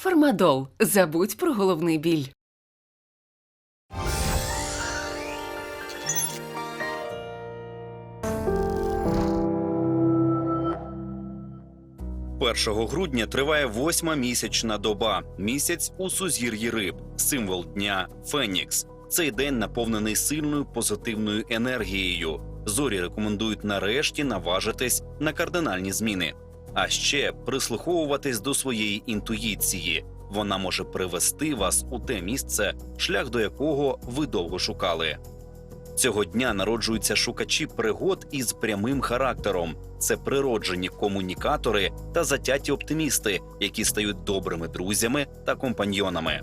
Фармадол. Забудь про головний біль. Першого грудня триває восьма місячна доба. Місяць у сузір'ї риб, символ дня Фенікс. Цей день наповнений сильною позитивною енергією. Зорі рекомендують нарешті наважитись на кардинальні зміни. А ще прислуховуватись до своєї інтуїції. Вона може привести вас у те місце, шлях до якого ви довго шукали. Цього дня народжуються шукачі пригод із прямим характером. Це природжені комунікатори та затяті оптимісти, які стають добрими друзями та компаньйонами.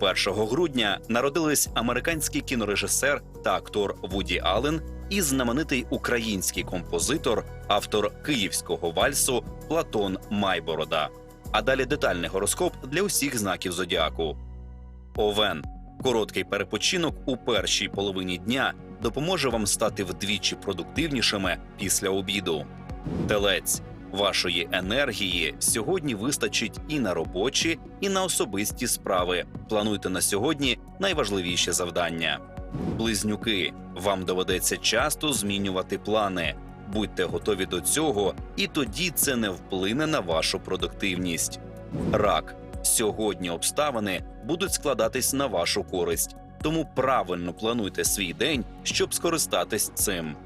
1 грудня народились американський кінорежисер та актор Вуді Аллен і знаменитий український композитор, автор київського вальсу Платон Майборода. А далі детальний гороскоп для усіх знаків зодіаку. Овен Короткий перепочинок у першій половині дня допоможе вам стати вдвічі продуктивнішими після обіду. Телець вашої енергії сьогодні вистачить і на робочі, і на особисті справи. Плануйте на сьогодні найважливіші завдання. Близнюки вам доведеться часто змінювати плани. Будьте готові до цього, і тоді це не вплине на вашу продуктивність. Рак сьогодні обставини будуть складатись на вашу користь, тому правильно плануйте свій день, щоб скористатись цим.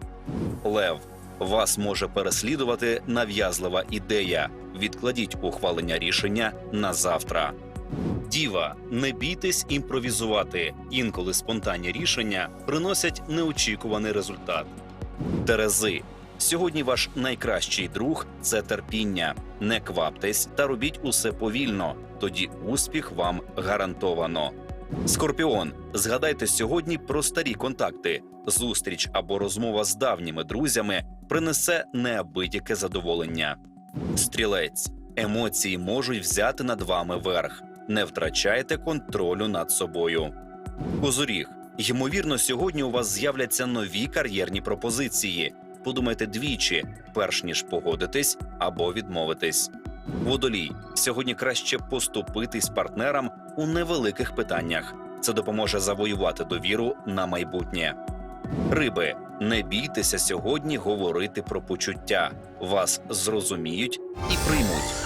Лев вас може переслідувати нав'язлива ідея. Відкладіть ухвалення рішення на завтра. Діва, не бійтесь імпровізувати. Інколи спонтанні рішення приносять неочікуваний результат. Терези. Сьогодні ваш найкращий друг це терпіння. Не кваптесь та робіть усе повільно. Тоді успіх вам гарантовано. Скорпіон, згадайте сьогодні про старі контакти. Зустріч або розмова з давніми друзями принесе неабияке задоволення. Стрілець, емоції можуть взяти над вами верх. Не втрачайте контролю над собою. Козоріг, ймовірно, сьогодні у вас з'являться нові кар'єрні пропозиції. Подумайте двічі, перш ніж погодитись або відмовитись. Водолій сьогодні краще поступитись партнерам у невеликих питаннях. Це допоможе завоювати довіру на майбутнє. Риби, не бійтеся сьогодні говорити про почуття. Вас зрозуміють і приймуть.